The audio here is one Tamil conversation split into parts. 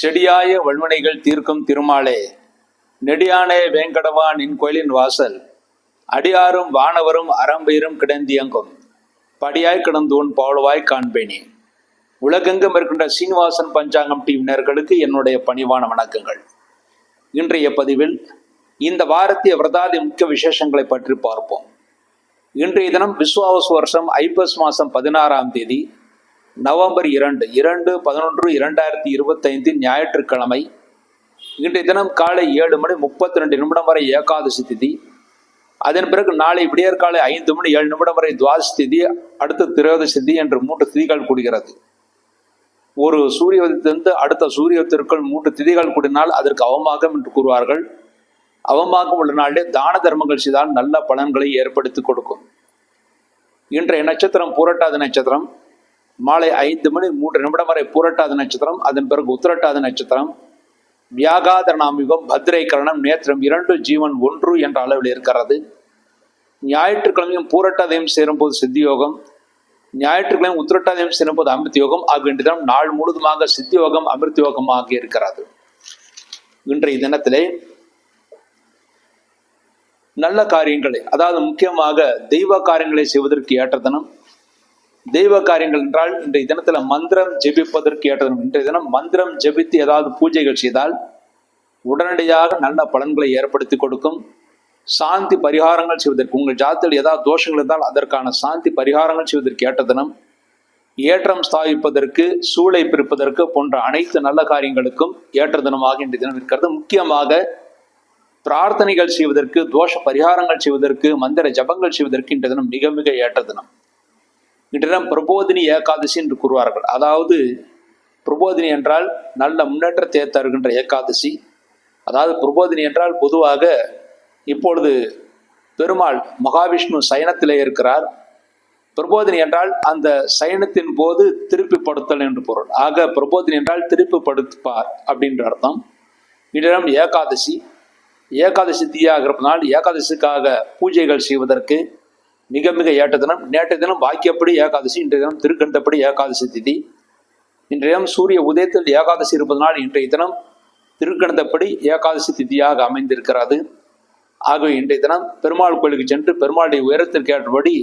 செடியாய வல்வினைகள் தீர்க்கும் திருமாலே. நெடியானே வேங்கடவா நின் கோயிலின் வாசல். அடியாரும் வானவரும் அறம்பெயரும் கிடந்தியங்கும். படியாய் கிடந்தோன் பாவலவாய் காண்பேனே. உலகெங்கும் இருக்கின்ற சீனிவாசன் பஞ்சாங்கம் டீவினர்களுக்கு என்னுடைய பணிவான வணக்கங்கள். இன்றைய பதிவில் இந்த வாரத்திய விரதாதி முக்கிய விசேஷங்களை பற்றி பார்ப்போம். இன்றைய தினம் விஸ்வாவசு வருஷம் ஐப்பஸ் மாதம் பதினாறாம் தேதி நவம்பர் இரண்டு இரண்டு பதினொன்று இரண்டாயிரத்தி இருபத்தைந்து ஞாயிற்றுக்கிழமை இன்றைய தினம் காலை ஏழு மணி முப்பத்தி ரெண்டு நிமிடம் வரை ஏகாதசி திதி. அதன் பிறகு நாளை விடியற்காலை ஐந்து மணி ஏழு நிமிடம் வரை துவாதசி திதி அடுத்த திரையோதசி திதி என்று மூன்று திதிகள் கூடுகிறது. ஒரு சூரியத்திலிருந்து அடுத்த சூரியத்திற்குள் மூன்று திதிகள் கூடினால் அதற்கு அவமாகம் என்று கூறுவார்கள். அவமாகம் உள்ள நாளிலே தான தர்மங்கள் செய்தால் நல்ல பலன்களை ஏற்படுத்தி கொடுக்கும். இன்றைய நட்சத்திரம் பூரட்டாதி நட்சத்திரம். மாலை ஐந்து மணி மூன்று நிமிடம் வரை பூரட்டாத நட்சத்திரம் அதன் பிறகு உத்திரட்டாத நட்சத்திரம் வியாகாதரணாமிகம் பத்ரை கரணம் நேத்திரம் இரண்டு ஜீவன் ஒன்று என்ற அளவில் இருக்கிறது. ஞாயிற்றுக்கிழமையும் பூரட்டாதையும் சேரும்போது சித்தியோகம் ஞாயிற்றுக்கிழமை உத்திரட்டாதையும் சேரும்போது அமிர்த யோகம் ஆகிய தினம் நாள் முழுவதுமாக சித்தி யோகம் அமிர்த இருக்கிறது. இன்றைய தினத்திலே நல்ல காரியங்களை அதாவது முக்கியமாக தெய்வ காரியங்களை செய்வதற்கு ஏற்ற தினம் தெய்வ காரியங்கள் என்றால் இன்றைய தினத்துல மந்திரம் ஜெபிப்பதற்கு ஏற்ற இன்றைய தினம் மந்திரம் ஜெபித்து ஏதாவது பூஜைகள் செய்தால் உடனடியாக நல்ல பலன்களை ஏற்படுத்தி கொடுக்கும். சாந்தி பரிகாரங்கள் செய்வதற்கு உங்கள் ஜாதத்தில் ஏதாவது தோஷங்கள் இருந்தால் அதற்கான சாந்தி பரிகாரங்கள் செய்வதற்கு ஏற்ற தினம். ஏற்றம் ஸ்தாபிப்பதற்கு சூளை பிரிப்பதற்கு போன்ற அனைத்து நல்ல காரியங்களுக்கும் ஏற்ற தினமாக இன்றைய தினம் இருக்கிறது. முக்கியமாக பிரார்த்தனைகள் செய்வதற்கு தோஷ பரிகாரங்கள் செய்வதற்கு மந்திர ஜபங்கள் செய்வதற்கு இன்றைய தினம் மிக மிக ஏற்ற தினம். இன்றிடம் பிரபோதினி ஏகாதசி என்று கூறுவார்கள். அதாவது பிரபோதினி என்றால் நல்ல முன்னேற்றத்தை தருகின்ற ஏகாதசி. அதாவது பிரபோதினி என்றால் பொதுவாக இப்பொழுது பெருமாள் மகாவிஷ்ணு சயனத்திலே இருக்கிறார். பிரபோதினி என்றால் அந்த சயனத்தின் போது திருப்பி படுத்தல் என்று பொருள். ஆக பிரபோதினி என்றால் திருப்பி படுத்துப்பார் அப்படின்ற அர்த்தம். இன்றிடம் ஏகாதசி. ஏகாதசி தீயாக இருப்பதனால் ஏகாதசிக்காக பூஜைகள் செய்வதற்கு மிக மிக ஏற்ற தினம். நேற்றைய தினம் வாக்கியப்படி ஏகாதசி இன்றைய தினம் திருக்கண்டப்படி ஏகாதசி திதி. இன்றைய தினம் சூரிய உதயத்தில் ஏகாதசி இருப்பதனால் இன்றைய தினம் திருக்கணந்தப்படி ஏகாதசி திதியாக அமைந்திருக்கிறது. ஆகவே இன்றைய தினம் பெருமாள் கோயிலுக்கு சென்று பெருமாளுடைய உயரத்திற்கு ஏற்றபடி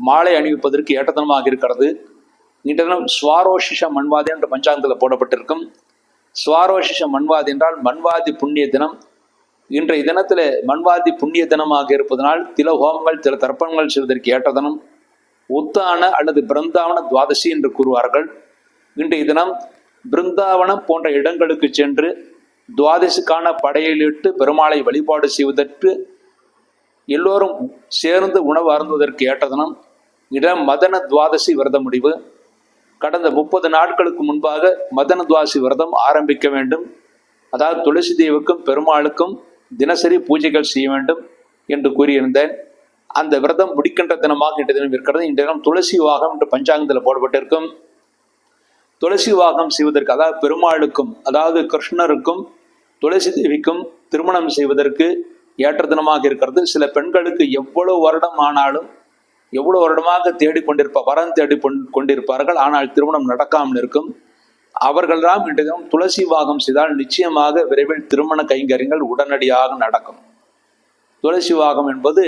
மாலை அணிவிப்பதற்கு ஏற்றத்தனமாக இருக்கிறது. இன்றைய தினம் சுவாரோஷிஷ மண்வாதி என்ற பஞ்சாங்கத்தில் போடப்பட்டிருக்கும். சுவாரோஷிஷ மண்வாதி என்றால் மண்வாதி புண்ணிய தினம். இன்றைய தினத்தில் மண்வாதி புண்ணிய தினமாக இருப்பதனால் தில ஹோமங்கள் தில தர்ப்பணங்கள் செய்வதற்கு ஏற்ற தினம் உத்தான அல்லது பிருந்தாவன துவாதசி என்று கூறுவார்கள். இன்றைய தினம் பிருந்தாவனம் போன்ற இடங்களுக்கு சென்று துவாதசிக்கான படையலிட்டு பெருமாளை வழிபாடு செய்வதற்கு எல்லோரும் சேர்ந்து உணவு அருந்துவதற்கு ஏற்ற தினம். இடம் மதன துவாதசி விரத முடிவு. கடந்த முப்பது நாட்களுக்கு முன்பாக மதன துவாசி விரதம் ஆரம்பிக்க வேண்டும். அதாவது துளசி தேவுக்கும் பெருமாளுக்கும் தினசரி பூஜைகள் செய்ய வேண்டும் என்று கூறியிருந்தேன். அந்த விரதம் முடிக்கின்ற தினமாக இன்றைய தினம் இருக்கிறது. இன்றைய தினம் துளசி வாகம் என்று பஞ்சாங்கத்தில் போடப்பட்டிருக்கும். துளசி வாகம் செய்வதற்கு அதாவது பெருமாளுக்கும் அதாவது கிருஷ்ணருக்கும் துளசி தேவிக்கும் திருமணம் செய்வதற்கு ஏற்ற தினமாக இருக்கிறது. சில பெண்களுக்கு எவ்வளவு வருடம் ஆனாலும் எவ்வளவு வருடமாக தேடிக்கொண்டிருப்ப வரம் தேடி கொண்டிருப்பார்கள். ஆனால் திருமணம் நடக்காமல் இருக்கும். அவர்கள்தான் இன்றைய தினம் துளசி வாகம் செய்தால் நிச்சயமாக விரைவில் திருமண கைங்கரியங்கள் உடனடியாக நடக்கும். துளசி வாகம் என்பது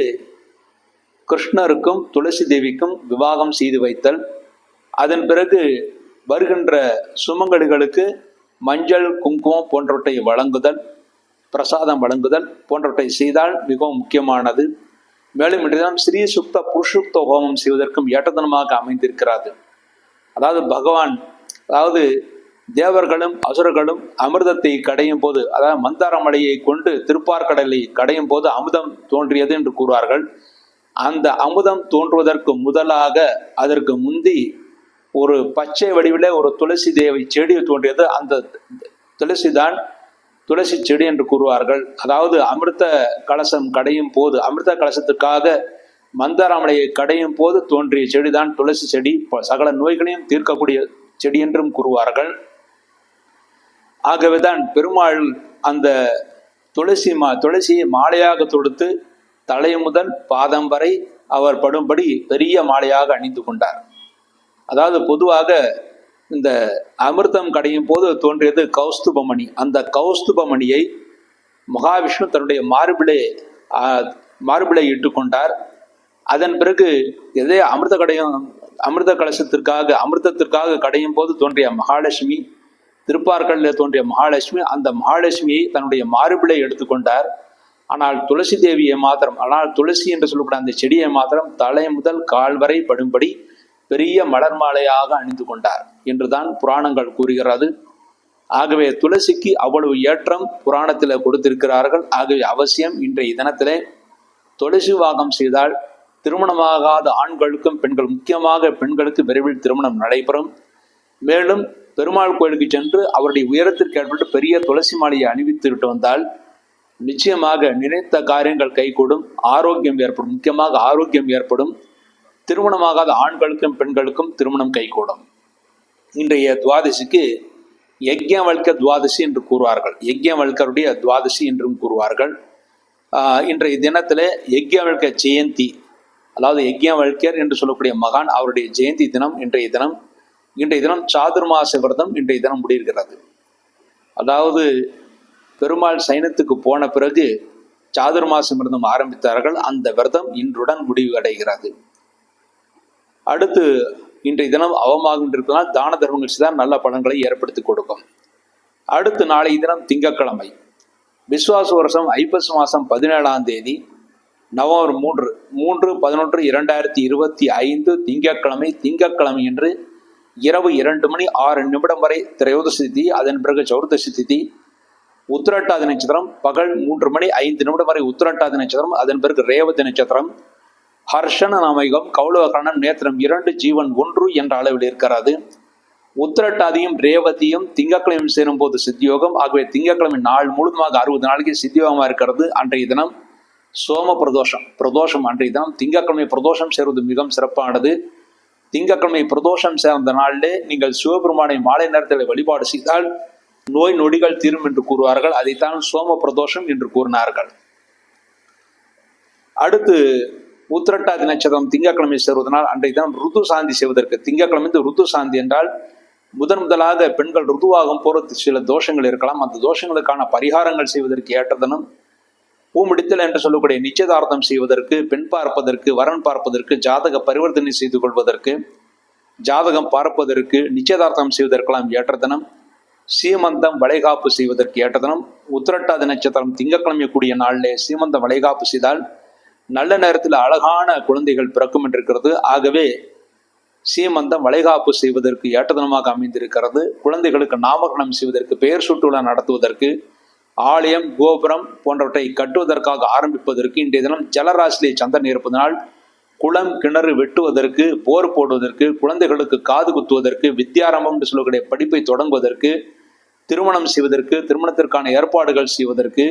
கிருஷ்ணருக்கும் துளசி தேவிக்கும் விவாகம் செய்து வைத்தல். அதன் பிறகு வருகின்ற சுமங்கலிகளுக்கு மஞ்சள் குங்குமம் போன்றவற்றை வழங்குதல் பிரசாதம் வழங்குதல் போன்றவற்றை செய்தால் மிகவும் முக்கியமானது. மேலும் இன்றைய ஸ்ரீ சுக்த புருஷுக்த ஹோமம் செய்வதற்கும் ஏற்றதனமாக அமைந்திருக்கிறது. அதாவது பகவான் அதாவது தேவர்களும் அசுரர்களும் அமிர்தத்தை கடையும் போது அதாவது மந்தார மலையை கொண்டு திருப்பார்கடலை கடையும் போது அமுதம் தோன்றியது என்று கூறுவார்கள். அந்த அமுதம் தோன்றுவதற்கு முதலாக அதற்கு முந்தி ஒரு பச்சை வடிவிலே ஒரு துளசி தேவை செடி தோன்றியது. அந்த துளசி தான் துளசி செடி என்று கூறுவார்கள். அதாவது அமிர்த கலசம் கடையும் போது அமிர்த கலசத்துக்காக மந்தாராமலையை கடையும் போது தோன்றிய செடிதான் துளசி செடி. சகல நோய்களையும் தீர்க்கக்கூடிய செடி என்றும் கூறுவார்கள். ஆகவேதான் பெருமாள் அந்த துளசி மா துளசியை மாலையாக தொடுத்து தலை முதல் பாதம் வரை அவர் படும்படி பெரிய மாலையாக அணிந்து கொண்டார். அதாவது பொதுவாக இந்த அமிர்தம் கடையும் போது தோன்றியது கௌஸ்துபமணி. அந்த கௌஸ்துபமணியை மகாவிஷ்ணு தன்னுடைய மார்பிலே மார்பிளை இட்டுக்கொண்டார் அதன் பிறகு எதே அமிர்த கடையும் அமிர்த கலசத்திற்காக அமிர்தத்திற்காக கடையும் போது தோன்றிய மகாலட்சுமி திருப்பார்களில் தோன்றிய மகாலட்சுமி அந்த மகாலட்சுமியை தன்னுடைய மார்பிளை எடுத்துக்கொண்டார். ஆனால் துளசி தேவியை மாத்திரம் ஆனால் துளசி என்று சொல்லக்கூடிய அந்த செடியை மாத்திரம் தலை முதல் கால் வரை படும்படி பெரிய மலர் மாலையாக அணிந்து கொண்டார் என்றுதான் புராணங்கள் கூறுகிறது. ஆகவே துளசிக்கு அவ்வளவு ஏற்றம் புராணத்தில் கொடுத்திருக்கிறார்கள். ஆகவே அவசியம் இன்றைய தினத்திலே துளசி வாகம் செய்தால் திருமணமாகாத ஆண்களுக்கும் பெண்கள் முக்கியமாக பெண்களுக்கு விரைவில் திருமணம் நடைபெறும். மேலும் பெருமாள் கோயிலுக்கு சென்று அவருடைய உயரத்திற்கு ஏற்பட்டு பெரிய துளசி மாலையை அணிவித்து விட்டு வந்தால் நிச்சயமாக நினைத்த காரியங்கள் கைகூடும் ஆரோக்கியம் ஏற்படும் முக்கியமாக ஆரோக்கியம் ஏற்படும். திருமணமாகாத ஆண்களுக்கும் பெண்களுக்கும் திருமணம் கைகூடும். இன்றைய துவாதசிக்கு யஜ்யவல்க துவாதசி என்று கூறுவார்கள். யஜ்யவல்கருடைய துவாதசி என்றும் கூறுவார்கள். இன்றைய தினத்திலே யஜ்யவல்க ஜெயந்தி அதாவது யஜ்யவல்கர் என்று சொல்லக்கூடிய மகான் அவருடைய ஜெயந்தி தினம் இன்றைய தினம் இன்றைய தினம் சாதுர்மாச விரதம் இன்றைய தினம் முடிகிறது அதாவது பெருமாள் சைனத்துக்கு போன பிறகு சாதுர்மாச விரதம் ஆரம்பித்தார்கள். அந்த விரதம் இன்றுடன் முடிவு அடைகிறது அடுத்து இன்றைய தினம் அவமாகின்றிருக்கலாம் தான தர்மங்கள் செய்தால் நல்ல பலன்களை ஏற்படுத்தி கொடுக்கும். அடுத்து நாளைய தினம் திங்கட்கிழமை விஸ்வாச வருஷம் ஐப்பசி மாதம் பதினேழாம் தேதி நவம்பர் மூன்று மூன்று பதினொன்று இரண்டாயிரத்தி இருபத்தி ஐந்து திங்கட்கிழமை திங்கட்கிழமை என்று இரவு இரண்டு மணி ஆறு நிமிடம் வரை திரையோதசி திதி அதன் பிறகு சௌர்தசி திதி உத்திரட்டாதி நட்சத்திரம் பகல் மூன்று மணி ஐந்து நிமிடம் வரை உத்திரட்டாதி நட்சத்திரம் அதன் பிறகு ரேவதி நட்சத்திரம் ஹர்ஷன நாமயுகம் கௌளவகரணம் நேத்திரம் இரண்டு ஜீவன் ஒன்று என்ற அளவில் இருக்கிறது. உத்திரட்டாதியும் ரேவதியும் திங்கக்கிழமை சேரும் போது சித்தியோகம் ஆகவே திங்கட்கிழமை நாள் முழுவதுமாக அறுபது நாளைக்கு சித்தியோகமாக இருக்கிறது அன்றைய தினம். சோம பிரதோஷம் பிரதோஷம் அன்றைய தினம். திங்கட்கிழமை பிரதோஷம் சேருவது மிகவும் சிறப்பானது. திங்கட்கிழமை பிரதோஷம் சேர்ந்த நாளிலே நீங்கள் சிவபெருமானை மாலை நேரத்தில் வழிபாடு செய்தால் நோய் நொடிகள் தீரும் என்று கூறுவார்கள். அதைத்தான் சோம பிரதோஷம் என்று கூறினார்கள். அடுத்து உத்திரட்டாதி நட்சத்திரம் திங்கக்கிழமை சேருவதனால் அன்றைக்கு தான் ருது சாந்தி செய்வதற்கு. திங்கக்கிழமை ருது சாந்தி என்றால் முதன் முதலாக பெண்கள் ருதுவாகும் போறது சில தோஷங்கள் இருக்கலாம். அந்த தோஷங்களுக்கான பரிகாரங்கள் செய்வதற்கு ஏற்றதனும் பூமிடித்தல் என்று சொல்லக்கூடிய நிச்சயதார்த்தம் செய்வதற்கு பெண் பார்ப்பதற்கு வரன் பார்ப்பதற்கு ஜாதக பரிவர்த்தனை செய்து கொள்வதற்கு ஜாதகம் பார்ப்பதற்கு நிச்சயதார்த்தம் செய்வதற்கெல்லாம் ஏற்ற தினம் சீமந்தம் வளைகாப்பு செய்வதற்கு ஏற்ற தினம் உத்திரட்டாதி நட்சத்திரம் திங்கட்கிழமை கூடிய நாளிலே சீமந்தம் வளைகாப்பு செய்தால் நல்ல நேரத்தில் அழகான குழந்தைகள் பிறக்கும் என்றிருக்கிறது. ஆகவே சீமந்தம் வளைகாப்பு செய்வதற்கு ஏற்றதனமாக அமைந்திருக்கிறது. குழந்தைகளுக்கு நாமகரணம் செய்வதற்கு பெயர் சுற்றுலா நடத்துவதற்கு ஆலயம் கோபுரம் போன்றவற்றை கட்டுவதற்காக ஆரம்பிப்பதற்கு இன்றைய தினம் ஜலராசிலே சந்திரன் இருப்பதனால் குளம் கிணறு வெட்டுவதற்கு போர் போடுவதற்கு குழந்தைகளுக்கு காது குத்துவதற்கு வித்யாரம்பம் என்று சொல்லக்கூடிய படிப்பை தொடங்குவதற்கு திருமணம் செய்வதற்கு திருமணத்திற்கான ஏற்பாடுகள் செய்வதற்கு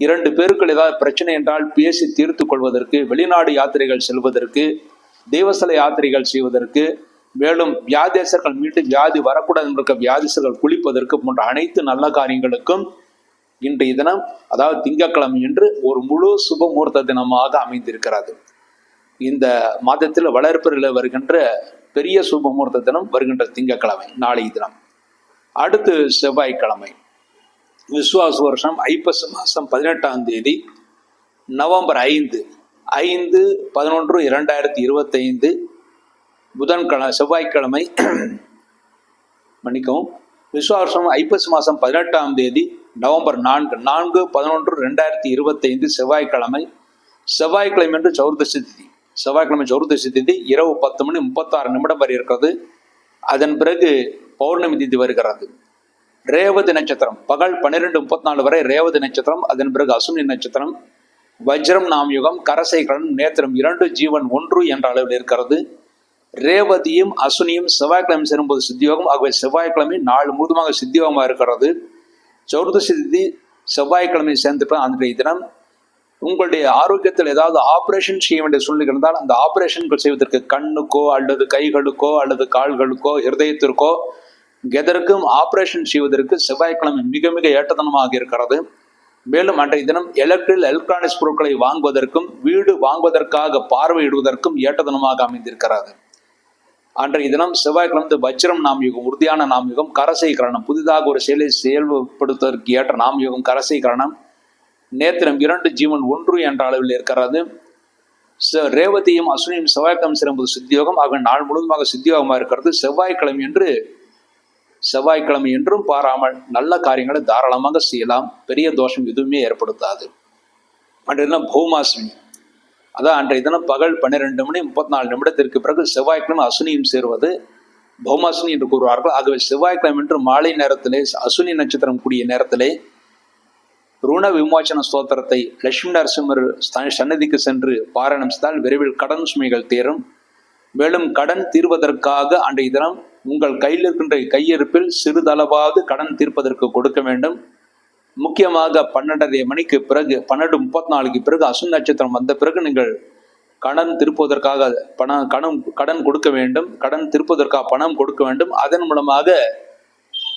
இரண்டு பேருக்குள் ஏதாவது பிரச்சனை என்றால் பேசி தீர்த்து கொள்வதற்கு வெளிநாடு யாத்திரைகள் செல்வதற்கு தேவஸ்தல யாத்திரைகள் செய்வதற்கு மேலும் வியாதேசர்கள் மீட்டு வியாதி வரக்கூடாது என்ற வியாதிசர்கள் குளிப்பதற்கு போன்ற அனைத்து நல்ல காரியங்களுக்கும் இன்றைய தினம் அதாவது திங்கட்கிழமை என்று ஒரு முழு சுப முகூர்த்த தினமாக அமைந்திருக்கிறது. இந்த மாதத்தில் வளர்ப்பில் வருகின்ற பெரிய சுப முகூர்த்த தினம் வருகின்ற திங்கக்கிழமை நாளைய தினம். அடுத்து செவ்வாய்க்கிழமை. விஸ்வாச வருஷம் ஐப்பசி மாதம் பதினெட்டாம் தேதி நவம்பர் ஐந்து ஐந்து பதினொன்று இரண்டாயிரத்தி இருபத்தைந்து புதன்கிழமை செவ்வாய்க்கிழமை மன்னிக்கவும் விஸ்வாசம் ஐப்பசி மாதம் பதினெட்டாம் தேதி நவம்பர் நான்கு நான்கு பதினொன்று ரெண்டாயிரத்தி இருபத்தைந்து செவ்வாய்க்கிழமை. செவ்வாய்க்கிழமை என்று சௌர்தசி திதி. செவ்வாய்க்கிழமை சௌர்தசி திதி இரவு பத்து மணி முப்பத்தாறு நிமிடம் வரை இருக்கிறது. அதன் பிறகு பௌர்ணமி திதி வருகிறது. ரேவதி நட்சத்திரம். பகல் பன்னிரெண்டு முப்பத்தி நாலு வரை ரேவதி நட்சத்திரம் அதன் பிறகு அசுனி நட்சத்திரம். வஜ்ரம் நாம் யுகம் கரசைகரன் நேத்திரம் இரண்டு ஜீவன் ஒன்று என்ற அளவில் இருக்கிறது. ரேவதியும் அசுனியும் செவ்வாய்க்கிழமை சேரும்போது சித்தியோகம். ஆகவே செவ்வாய்க்கிழமை நாள் முழுதுமாக சித்தியோகமாக இருக்கிறது. சௌர்தசி திதி செவ்வாய்க்கிழமை சேர்ந்துட்டு அன்றைய தினம் உங்களுடைய ஆரோக்கியத்தில் ஏதாவது ஆபரேஷன் செய்ய வேண்டிய சூழ்நிலை இருந்தால் அந்த ஆபரேஷன்கள் செய்வதற்கு கண்ணுக்கோ அல்லது கைகளுக்கோ அல்லது கால்களுக்கோ ஹிருதயத்திற்கோ எதற்கும் ஆபரேஷன் செய்வதற்கு செவ்வாய்க்கிழமை மிக மிக ஏற்றதனமாக இருக்கிறது. மேலும் அன்றைய தினம் எலக்ட்ரில் எலக்ட்ரானிக்ஸ் பொருட்களை வாங்குவதற்கும் வீடு வாங்குவதற்காக பார்வையிடுவதற்கும் ஏற்றதனமாக அமைந்திருக்கிறது. அன்றைய தினம் செவ்வாய்க்கிழமை வஜ்ரம் நாம் யுகம் உறுதியான நாம் யுகம் கரசை கரணம். புதிதாக ஒரு செயலை செயல்படுத்துவதற்கு ஏற்ற நாம் யுகம் கரசை கரணம். நேத்திரம் இரண்டு ஜீவன் ஒன்று என்ற அளவில் இருக்கிறது. ச- ரேவதியும் அஸ்வினியும் செவ்வாய்க்கிழமை சிறம்பது சித்தியோகம் ஆக நாள் முழுவதுமாக சித்தியோகமாக இருக்கிறது. செவ்வாய்க்கிழமை என்று செவ்வாய்க்கிழமை என்றும் பாராமல் நல்ல காரியங்களை தாராளமாக செய்யலாம். பெரிய தோஷம் எதுவுமே ஏற்படுத்தாது. அன்றைய தினம் பௌமாஸ்மி அதான் அன்றைய தினம் பகல் பன்னிரெண்டு மணி முப்பத்தி நாலு நிமிடத்திற்கு பிறகு செவ்வாய்க்கிழமை அசுனியும் சேருவது. பௌமாசுனி என்று கூறுவார்கள். ஆகவே செவ்வாய்க்கிழமை என்று மாலை நேரத்திலே அசுனி நட்சத்திரம் கூடிய நேரத்திலே ருண விமோச்சன ஸ்தோத்திரத்தை லட்சுமி நரசிம்மர் சன்னதிக்கு சென்று பாராயணம் செய்தால் விரைவில் கடன் சுமைகள் தீரும். மேலும் கடன் தீர்வதற்காக அன்றைய தினம் உங்கள் கையில் இருக்கின்ற கையிருப்பில் சிறிதளவாவது கடன் தீர்ப்பதற்கு கொடுக்க வேண்டும். முக்கியமாக பன்னெண்டரை மணிக்கு பிறகு பன்னெண்டு முப்பத்தி நாலுக்கு பிறகு அசுன் நட்சத்திரம் வந்த பிறகு நீங்கள் கடன் திருப்புவதற்காக பணம் கடன் கடன் கொடுக்க வேண்டும். கடன் திருப்புவதற்காக பணம் கொடுக்க வேண்டும். அதன் மூலமாக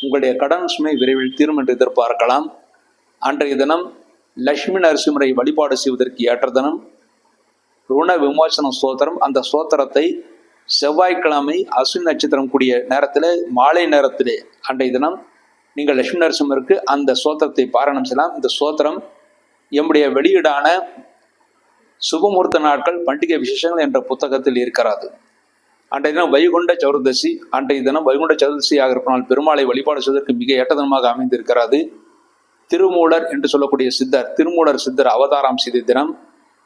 உங்களுடைய கடன் சுமை விரைவில் தீரும் என்று எதிர்பார்க்கலாம். அன்றைய தினம் லட்சுமி நரசிம்மரை வழிபாடு செய்வதற்கு ஏற்ற தினம் ருண விமோசன ஸ்தோத்திரம். அந்த ஸ்தோத்திரத்தை செவ்வாய்க்கிழமை அசு நட்சத்திரம் கூடிய நேரத்தில் மாலை நேரத்திலே அன்றைய தினம் நீங்கள் லட்சுமி நரசிம்மருக்கு அந்த சோத்திரத்தை பாராயணம் செய்யலாம். இந்த சோத்திரம் எம்முடைய வெளியீடான சுபமுகூர்த்த நாட்கள் பண்டிகை விசேஷங்கள் என்ற புத்தகத்தில் இருக்கிறது. அன்றைய தினம் வைகுண்ட சதுர்தசி அன்றைய தினம் வைகுண்ட சதுர்தசியாக இருப்பதால் பெருமாளை வழிபாடு செய்வதற்கு மிக ஏற்றதனமாக அமைந்திருக்கிறது. திருமூலர் என்று சொல்லக்கூடிய சித்தர் திருமூலர் சித்தர் அவதாரம் செய்த தினம்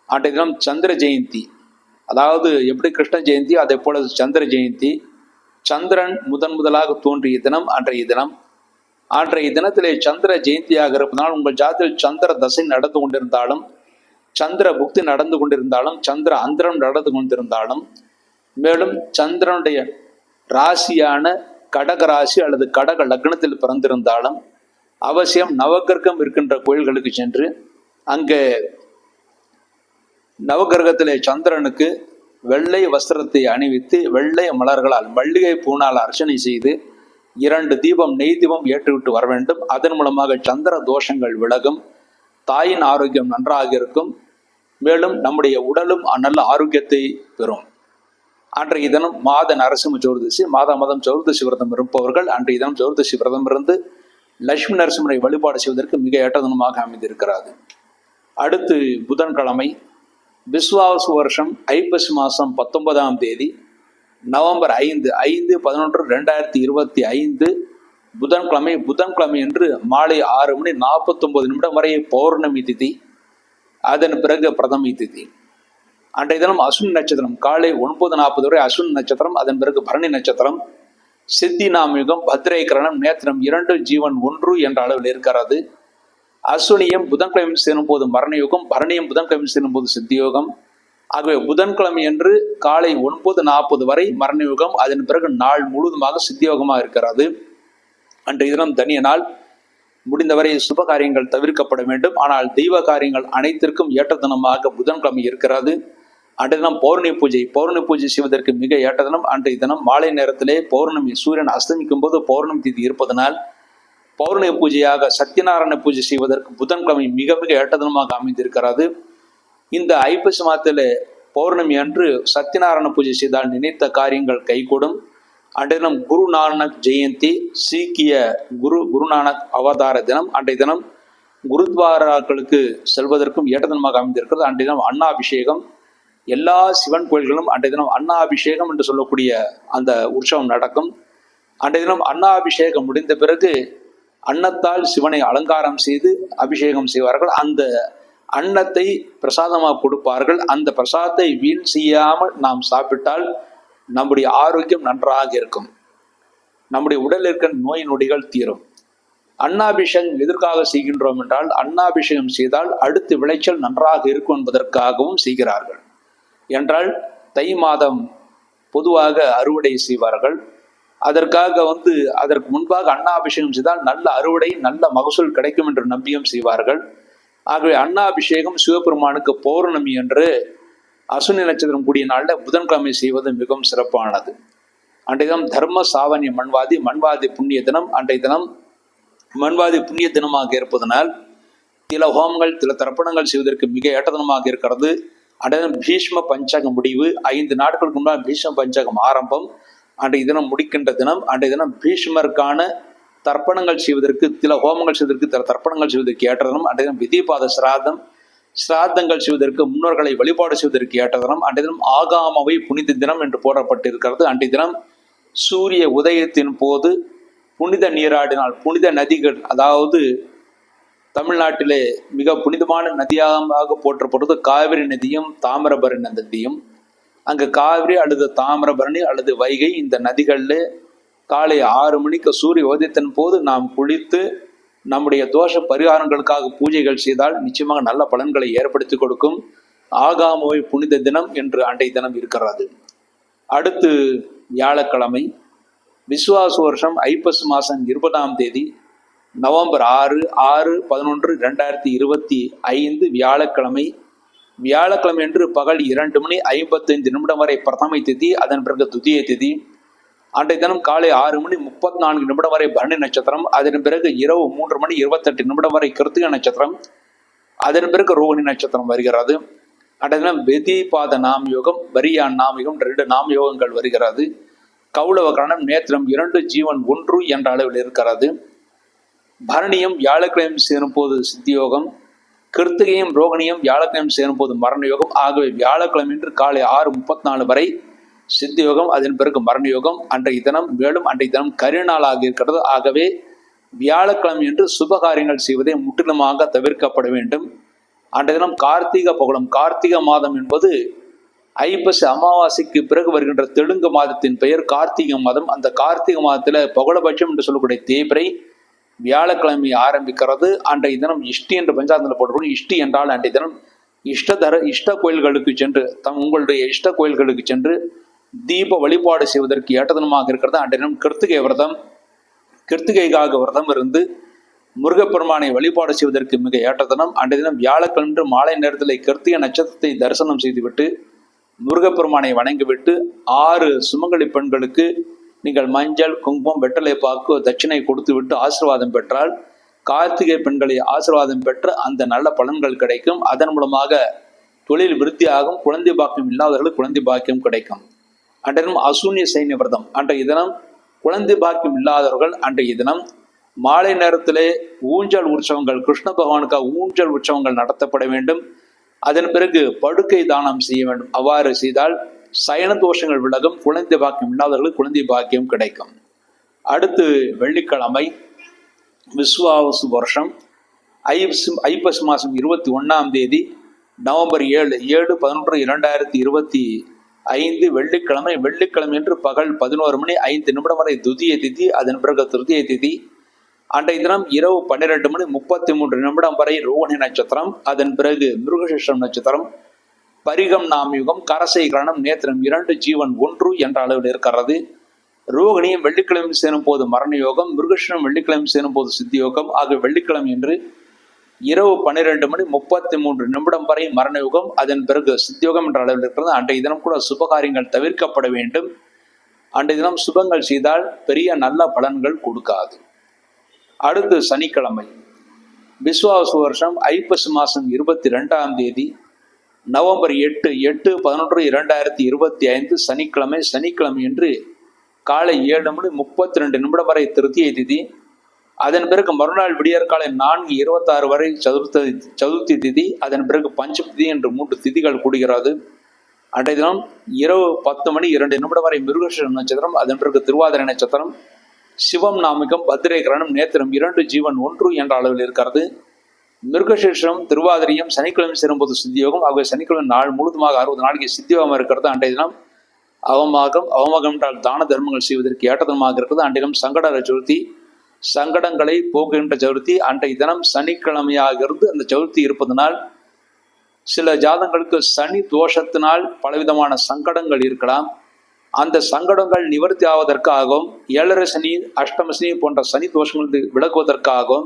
அன்றைய தினம் சந்திர ஜெயந்தி. அதாவது எப்படி கிருஷ்ண ஜெயந்தி அதே போல சந்திர ஜெயந்தி. சந்திரன் முதன் முதலாக தோன்றிய தினம் அன்றைய தினம் அன்றைய தினத்திலே சந்திர ஜெயந்தியாக இருப்பதனால் உங்கள் ஜாதத்தில் சந்திர தசை நடந்து கொண்டிருந்தாலும் சந்திர புக்தி நடந்து கொண்டிருந்தாலும் சந்திர அந்தரம் நடந்து கொண்டிருந்தாலும் மேலும் சந்திரனுடைய ராசியான கடக ராசி அல்லது கடக லக்னத்தில் பிறந்திருந்தாலும் அவசியம் நவகிரகம் இருக்கின்ற கோயில்களுக்கு சென்று அங்கே நவகிரகத்திலே சந்திரனுக்கு வெள்ளை வஸ்திரத்தை அணிவித்து வெள்ளை மலர்களால் மல்லிகை பூனால் அர்ச்சனை செய்து இரண்டு தீபம் நெய் தீபம் ஏற்றுவிட்டு வர வேண்டும். அதன் மூலமாக சந்திர தோஷங்கள் விலகும். தாயின் ஆரோக்கியம் நன்றாக இருக்கும். மேலும் நம்முடைய உடலும் நல்ல ஆரோக்கியத்தை பெறும். அன்றைய தினம் மாத நரசிம்ம சதுர்தசி மாதா மாதம் சதுர்தசி விரதம் இருப்பவர்கள் அன்றைய தினம் சதுர்தசி விரதம் இருந்து லட்சுமி நரசிம்மரை வழிபாடு செய்வதற்கு மிக ஏற்றதனமாக அமைந்திருக்கிறது. அடுத்து புதன்கிழமை விஸ்வாச வருஷம் ஐப்பசி மாதம் பத்தொன்பதாம் தேதி நவம்பர் ஐந்து ஐந்து பதினொன்று ரெண்டாயிரத்தி இருபத்தி ஐந்து புதன்கிழமை புதன்கிழமை என்று மாலை ஆறு மணி நாற்பத்தொம்பது நிமிடம் வரை பௌர்ணமி திதி அதன் பிறகு பிரதமி திதி. அன்றைய தினம் அஸ்வின் நட்சத்திரம் காலை ஒன்பது நாற்பது வரை அஸ்வின் நட்சத்திரம் அதன் பிறகு பரணி நட்சத்திரம் சித்தி நாமயுகம் பத்ரை கிரணம் நேத்திரம் இரண்டு ஜீவன் ஒன்று என்ற அளவில் இருக்கிறது. அஸ்வினியும் புதன்கிழமை சேரும் போது மரணயுகம் பரணியும் புதன்கிழமை சேரும் போது சித்தியோகம் ஆகவே புதன்கிழமை என்று காலை ஒன்பது நாற்பது வரை மரணயுகம். அதன் பிறகு நாள் முழுவதுமாக சித்தியோகமாக இருக்கிறது. அன்றைய தினம் தனிய நாள். முடிந்தவரை சுப காரியங்கள் தவிர்க்கப்பட வேண்டும். ஆனால் தெய்வ காரியங்கள் அனைத்திற்கும் ஏற்ற தினமாக புதன்கிழமை இருக்கிறது. அன்றைய தினம் பௌர்ணமி பூஜை. பௌர்ணமி பூஜை செய்வதற்கு மிக ஏற்ற தினம் அன்றைய தினம் மாலை நேரத்திலே பௌர்ணமி சூரியன் அஸ்தமிக்கும் போது பௌர்ணமி திதி இருப்பதனால் பௌர்ணமி பூஜையாக சத்யநாராயண பூஜை செய்வதற்கு புதன்கிழமை மிக மிக ஏற்ற தினமாக அமைந்திருக்கிறது. இந்த ஐப்பசி மாதத்தில் பௌர்ணமி அன்று சத்யநாராயண பூஜை செய்தால் நினைத்த காரியங்கள் கைகூடும். அன்றைய தினம் குரு நானக் ஜெயந்தி சீக்கிய குரு குருநானக் அவதார தினம். அன்றைய தினம் குருத்வாராக்களுக்கு செல்வதற்கும் ஏற்ற தினமாக அமைந்திருக்கிறது. அன்றைய தினம் அண்ணாபிஷேகம் எல்லா சிவன் கோயில்களும் அன்றைய தினம் அண்ணாபிஷேகம் என்று சொல்லக்கூடிய அந்த உற்சவம் நடக்கும். அன்றைய தினம் அண்ணாபிஷேகம் முடிந்த பிறகு அன்னத்தால் சிவனை அலங்காரம் செய்து அபிஷேகம் செய்வார்கள். அந்த அன்னத்தை பிரசாதமாக கொடுப்பார்கள். அந்த பிரசாதத்தை வீண் செய்யாமல் நாம் சாப்பிட்டால் நம்முடைய ஆரோக்கியம் நன்றாக இருக்கும். நம்முடைய உடலில் இருக்க நோய் நொடிகள் தீரும். அன்னாபிஷேகம் எதற்காக செய்கின்றோம் என்றால் அன்னாபிஷேகம் செய்தால் அடுத்த விளைச்சல் நன்றாக இருக்கும் என்பதற்காகவும் செய்கிறார்கள். என்றால் தை மாதம் பொதுவாக அறுவடை செய்வார்கள். அதற்காக வந்து அதற்கு முன்பாக அன்னாபிஷேகம் செய்தால் நல்ல அறுவடை நல்ல மகசூல் கிடைக்கும் என்று நம்பியும் செய்வார்கள். ஆகவே அன்னாபிஷேகம் சிவபெருமானுக்கு பௌர்ணமி என்று அசுனி நட்சத்திரம் கூடிய நாளில் புதன்கிழமை செய்வது மிகவும் சிறப்பானது. அன்றைய தினம் தர்ம சாவணி மண்வாதி மண்வாதி புண்ணிய தினம் அன்றைய தினம் மண்வாதி புண்ணிய தினமாக இருப்பதனால் சில ஹோமங்கள் சில தர்ப்பணங்கள் செய்வதற்கு மிக ஏற்ற தினமாக இருக்கிறது. அன்றைய பீஷ்ம பஞ்சகம் முடிவு. ஐந்து நாட்களுக்கு முன்னால் பீஷ்ம பஞ்சகம் ஆரம்பம். அன்றைய தினம் முடிக்கின்ற தினம் அன்றைய தினம் பீஷ்மருக்கான தர்ப்பணங்கள் செய்வதற்கு சில ஹோமங்கள் செய்வதற்கு சில தர்ப்பணங்கள் செய்வதற்கு ஏற்றதனம் அன்றைய தினம் விதிபாத சிராதம் சிராதங்கள் செய்வதற்கு முன்னோர்களை வழிபாடு செய்வதற்கு ஏற்ற தினம் அன்றைய தினம் ஆகாமவை புனித தினம் என்று போடப்பட்டிருக்கிறது அன்றைய தினம் சூரிய உதயத்தின் போது புனித நீராடினால் புனித நதிகள் அதாவது தமிழ்நாட்டிலே மிக புனிதமான நதியாக போற்றப்படுவது காவிரி நதியும் தாமிரபரணி நதியும். அங்கு காவிரி அல்லது தாமிரபரணி அல்லது வைகை இந்த நதிகளில் காலை ஆறு மணிக்கு சூரிய உதயத்தின் போது நாம் குளித்து நம்முடைய தோஷ பரிகாரங்களுக்காக பூஜைகள் செய்தால் நிச்சயமாக நல்ல பலன்களை ஏற்படுத்தி கொடுக்கும். ஆகாமோய் புனித தினம் என்று அண்டை தினம் இருக்கிறது. அடுத்து வியாழக்கிழமை விசுவாச வருஷம் ஐப்பசி மாதம் இருபதாம் தேதி நவம்பர் ஆறு ஆறு பதினொன்று ரெண்டாயிரத்தி இருபத்தி ஐந்து வியாழக்கிழமை. வியாழக்கிழமை என்று பகல் இரண்டு மணி ஐம்பத்தைந்து நிமிடம் வரை பிரதமை திதி அதன் பிறகு துதிய திதி. அன்றைய தினம் காலை ஆறு மணி முப்பத்தி நான்கு நிமிடம் வரை பரணி நட்சத்திரம் அதன் பிறகு இரவு மூன்று மணி இருபத்தெட்டு நிமிடம் வரை கிருத்திக நட்சத்திரம் அதன் பிறகு ரோகிணி நட்சத்திரம் வருகிறது. அன்றைய தினம் வெதிபாத நாம் யோகம் வரியான் நாம் யோகம் ரெண்டு நாம் யோகங்கள் வருகிறது. கௌளவ கரணம் நேத்திரம் இரண்டு ஜீவன் ஒன்று என்ற அளவில் இருக்கிறது. பரணியும் வியாழக்கிழமை சேரும் போது சித்தியோகம் கிருத்திகையும் ரோகிணியும் வியாழக்கிழமை சேரும் போது மரண யோகம். ஆகவே வியாழக்கிழமை இன்று காலை ஆறு முப்பத்தி நாலு வரை சித்தி யோகம் அதன் பிறகு மரண யோகம் அன்றைய தினம் மேலும் அன்றைய தினம் கருநாளாக இருக்கிறது. ஆகவே வியாழக்கிழமை என்று சுபகாரியங்கள் செய்வதை முற்றிலுமாக தவிர்க்கப்பட வேண்டும். அன்றைய தினம் கார்த்திகை பகுலம் கார்த்திகை மாதம் என்பது ஐப்பசி அமாவாசைக்கு பிறகு வருகின்ற தெலுங்கு மாதத்தின் பெயர் கார்த்திகை மாதம். அந்த கார்த்திகை மாதத்தில் புகழபட்சம் என்று சொல்லக்கூடிய தேய்பிரை வியாழக்கிழமை ஆரம்பிக்கிறது. அன்றைய தினம் இஷ்டி என்று பஞ்சாந்தத்தில் போட்டுக்கணும் இஷ்டி என்றால் அன்றைய தினம் இஷ்டதர இஷ்ட கோயில்களுக்கு சென்று தம் உங்களுடைய இஷ்ட கோயில்களுக்கு சென்று தீப வழிபாடு செய்வதற்கு ஏற்றதனமாக இருக்கிறது. அன்றைய தினம் கிருத்திகை விரதம் கிருத்திகைக்காக விரதம் இருந்து முருகப்பெருமானை வழிபாடு செய்வதற்கு மிக ஏற்றதனம். அன்றைய தினம் வியாழக்கிழமை மாலை நேரத்தில் கிருத்திகை நட்சத்திரத்தை தரிசனம் செய்துவிட்டு முருகப்பெருமானை வணங்கிவிட்டு ஆறு சுமங்கலி பெண்களுக்கு நீங்கள் மஞ்சள் குங்குமம் வெட்டலை பாக்கு தட்சிணை கொடுத்து விட்டு ஆசீர்வாதம் பெற்றால் கார்த்திகை பெண்களை ஆசீர்வாதம் பெற்று அந்த நல்ல பலன்கள் கிடைக்கும். அதன் மூலமாக தொழில் விருத்தியாகும் குழந்தை பாக்கியம் இல்லாதவர்களுக்கு குழந்தை பாக்கியம் கிடைக்கும். அன்றைய அசூன்ய சைன்ய விரதம். அன்றைய தினம் குழந்தை பாக்கியம் இல்லாதவர்கள் அன்றைய தினம் மாலை நேரத்திலே ஊஞ்சல் உற்சவங்கள் கிருஷ்ண பகவானுக்காக ஊஞ்சல் உற்சவங்கள் நடத்தப்பட வேண்டும். அதன் பிறகு படுக்கை தானம் செய்ய வேண்டும். அவ்வாறு செய்தால் சயன தோஷங்கள் விலகும் குழந்தை பாக்கியம் இல்லாதவர்களுக்கு குழந்தை பாக்கியம் கிடைக்கும். அடுத்து வெள்ளிக்கிழமை விஸ்வாவசு வருஷம் ஐப்பசி ஐப்பசி மாதம் இருபத்தி ஒன்றாம் தேதி நவம்பர் ஏழு ஏழு பதினொன்று இரண்டாயிரத்தி இருபத்தி ஐந்து வெள்ளிக்கிழமை வெள்ளிக்கிழமை என்று பகல் பதினோரு மணி ஐந்து நிமிடம் வரை துதிய திதி அதன் பிறகு திருதிய திதி. அன்றைய தினம் இரவு பன்னிரெண்டு மணி முப்பத்தி மூன்று நிமிடம் வரை ரோகணி நட்சத்திரம் அதன் பிறகு மிருகசிஷம் நட்சத்திரம் பரிகம் நாமயுகம் கரசை கரணம் நேத்திரம் இரண்டு ஜீவன் ஒன்று என்ற அளவில் இருக்கிறது. ரோகிணியும் வெள்ளிக்கிழமை சேரும் போது மரண யோகம் மிருகஷனம் வெள்ளிக்கிழமை சேரும் போது சித்தி யோகம் ஆகிய வெள்ளிக்கிழமை என்று இரவு பன்னிரெண்டு மணி முப்பத்தி மூன்று நிமிடம் வரை மரண யுகம் அதன் பிறகு சித்தியோகம் என்ற அளவில் இருக்கிறது. அன்றைய தினம் கூட சுபகாரியங்கள் தவிர்க்கப்பட வேண்டும். அன்றைய தினம் சுபங்கள் செய்தால் பெரிய நல்ல பலன்கள் கொடுக்காது. அடுத்து சனிக்கிழமை. விஸ்வாச வருஷம் ஐப்பசி மாதம் இருபத்தி ரெண்டாம் தேதி நவம்பர் எட்டு எட்டு பதினொன்று இரண்டாயிரத்தி இருபத்தி ஐந்து சனிக்கிழமை. சனிக்கிழமை என்று காலை ஏழு மணி முப்பத்தி ரெண்டு நிமிடம் வரை திருத்திய திதி அதன் பிறகு மறுநாள் விடியற்காலை நான்கு இருபத்தாறு வரை சதுர்த்த சதுர்த்தி திதி அதன் பிறகு பஞ்சமி என்று மூன்று திதிகள் கூடுகிறது. அன்றைய தினம் இரவு பத்து மணி இரண்டு நிமிடம் வரை மிருகஷ நட்சத்திரம் அதன் பிறகு திருவாதிரை நட்சத்திரம் சிவம் நாமிகம் பத்திரை கிரணம் நேத்திரம் இரண்டு ஜீவன் ஒன்று என்ற அளவில் இருக்கிறது. மிருகசீர்ஷம் திருவாதிரியம் சனிக்கிழமை சேரும்போது சித்தியோகம் ஆகிய சனிக்கிழமை நாள் முழுதுமாக அறுபது நாளைக்கு சித்தியோகம் இருக்கிறது அன்றைய தினம். அவமாகம் அவமாகம் என்றால் தான தர்மங்கள் செய்வதற்கு ஏற்றதனமாக இருக்கிறது. அன்றைய தினம் சங்கட சதுர்த்தி சங்கடங்களை போக்குகின்ற சதுர்த்தி அன்றைய தினம் சனிக்கிழமையாக இருந்து அந்த சதுர்த்தி இருப்பதனால் சில ஜாதங்களுக்கு சனி தோஷத்தினால் பலவிதமான சங்கடங்கள் இருக்கலாம். அந்த சங்கடங்கள் நிவர்த்தி ஆவதற்காகவும் ஏழரை சனி அஷ்டம சனி போன்ற சனி தோஷங்களுக்கு விலகுவதற்காகவும்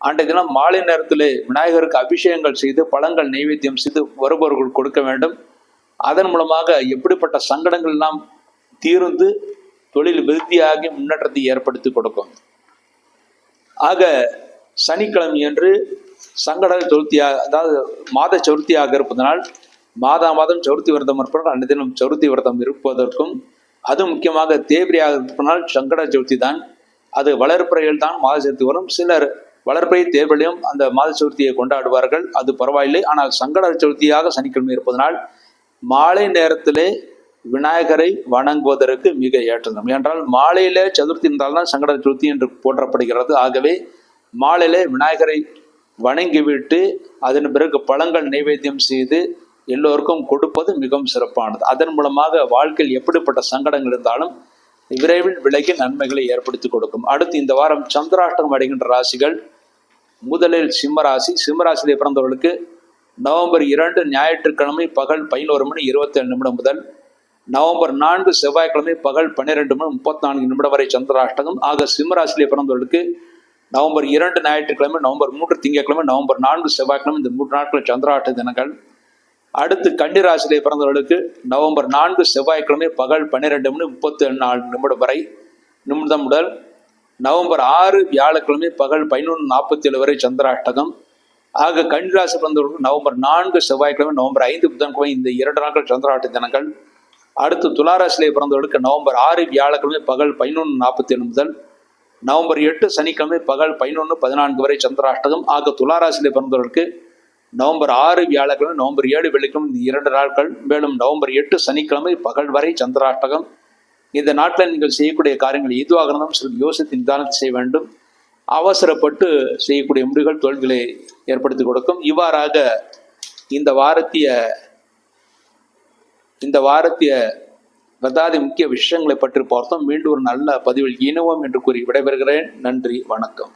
அன்றைய தினம் மாலை நேரத்திலே விநாயகருக்கு அபிஷேகங்கள் செய்து பழங்கள் நைவேத்தியம் செய்து வருபவர்கள் கொடுக்க வேண்டும். அதன் மூலமாக எப்படிப்பட்ட சங்கடங்கள் எல்லாம் தீர்ந்து தொழில் விருத்தியாகி முன்னேற்றத்தை ஏற்படுத்தி கொடுக்கும். ஆக சனிக்கிழமை என்று சங்கட சதுர்த்தியாக அதாவது மாத சதுர்த்தியாக இருப்பதனால் மாதா மாதம் சதுர்த்தி விரதம் இருப்பவர்கள் அன்றைய தினம் சதுர்த்தி விரதம் இருப்பதற்கும் அது முக்கியமாக தேவிரியாக இருப்பதனால் சங்கட சதுர்த்தி தான். அது வளர்ப்புறையில் தான் மாத சதுர்த்தி வரும். சிலர் வளர்ப்பை தேர்விலையும் அந்த மாத சதுர்த்தியை கொண்டாடுவார்கள். அது பரவாயில்லை. ஆனால் சங்கட சதுர்த்தியாக சனிக்கிழமை இருப்பதனால் மாலை நேரத்திலே விநாயகரை வணங்குவதற்கு மிக ஏற்றது என்றால் மாலையிலே சதுர்த்தி இருந்தால்தான் சங்கட சதுர்த்தி என்று போற்றப்படுகிறது. ஆகவே மாலையிலே விநாயகரை வணங்கிவிட்டு அதன் பிறகு பழங்கள் நைவேத்தியம் செய்து எல்லோருக்கும் கொடுப்பது மிகவும் சிறப்பானது. அதன் மூலமாக வாழ்க்கையில் எப்படிப்பட்ட சங்கடங்கள் இருந்தாலும் விரைவில் விலகி நன்மைகளை ஏற்படுத்தி கொடுக்கும். அடுத்து இந்த வாரம் சந்திராஷ்டம் அடைகின்ற ராசிகள் முதலில் சிம்மராசி. சிம்மராசியிலே பிறந்தவர்களுக்கு நவம்பர் இரண்டு ஞாயிற்றுக்கிழமை பகல் பதினோரு மணி இருபத்தேழு நிமிடம் முதல் நவம்பர் நான்கு செவ்வாய்க்கிழமை பகல் பன்னிரெண்டு மணி முப்பத்தி நான்கு நிமிடம் வரை சந்திராஷ்டகம் ஆக சிம்மராசிலே பிறந்தவர்களுக்கு நவம்பர் இரண்டு ஞாயிற்றுக்கிழமை நவம்பர் மூன்று திங்கட்கிழமை நவம்பர் நான்கு செவ்வாய்க்கிழமை இந்த மூன்று நாட்கள் சந்திராஷ்ட தினங்கள். அடுத்து கன்னிராசிலே பிறந்தவர்களுக்கு நவம்பர் நான்கு செவ்வாய்க்கிழமை பகல் பன்னிரெண்டு மணி முப்பத்தி நாலு நிமிடம் வரை நிமிடம் முதல் நவம்பர் ஆறு வியாழக்கிழமை பகல் பதினொன்று நாற்பத்தி ஏழு வரை சந்திராஷ்டகம். ஆக கன்னிராசி பிறந்தவர்களுக்கு நவம்பர் நான்கு செவ்வாய்க்கிழமை நவம்பர் ஐந்து புதன்கிழமை இந்த இரண்டு நாட்கள் சந்திராஷ்ட தினங்கள். அடுத்து துளாராசிலே பிறந்தவர்களுக்கு நவம்பர் ஆறு வியாழக்கிழமை பகல் பதினொன்று நாற்பத்தி ஏழு முதல் நவம்பர் எட்டு சனிக்கிழமை பகல் பதினொன்று பதினான்கு வரை சந்திராஷ்டகம். ஆக துளாராசிலே பிறந்தவர்களுக்கு நவம்பர் ஆறு வியாழக்கிழமை நவம்பர் ஏழு வெள்ளிக்கிழமை இந்த இரண்டு நாட்கள் மேலும் நவம்பர் எட்டு சனிக்கிழமை பகல் வரை சந்திராஷ்டகம். இந்த நாட்டில் நீங்கள் செய்யக்கூடிய காரியங்கள் எதுவாக இருந்தாலும் சில யோசித்து நிதானத்தை செய்ய வேண்டும். அவசரப்பட்டு செய்யக்கூடிய முடிவுகள் தோல்விகளை ஏற்படுத்தி கொடுக்கும். இவ்வாறாக இந்த வாரத்திய இந்த வாரத்திய பிரதாதி முக்கிய விஷயங்களை பற்றி பார்த்தோம். மீண்டும் ஒரு நல்ல பதிவில் இனவோம் என்று கூறி விடைபெறுகிறேன். நன்றி வணக்கம்.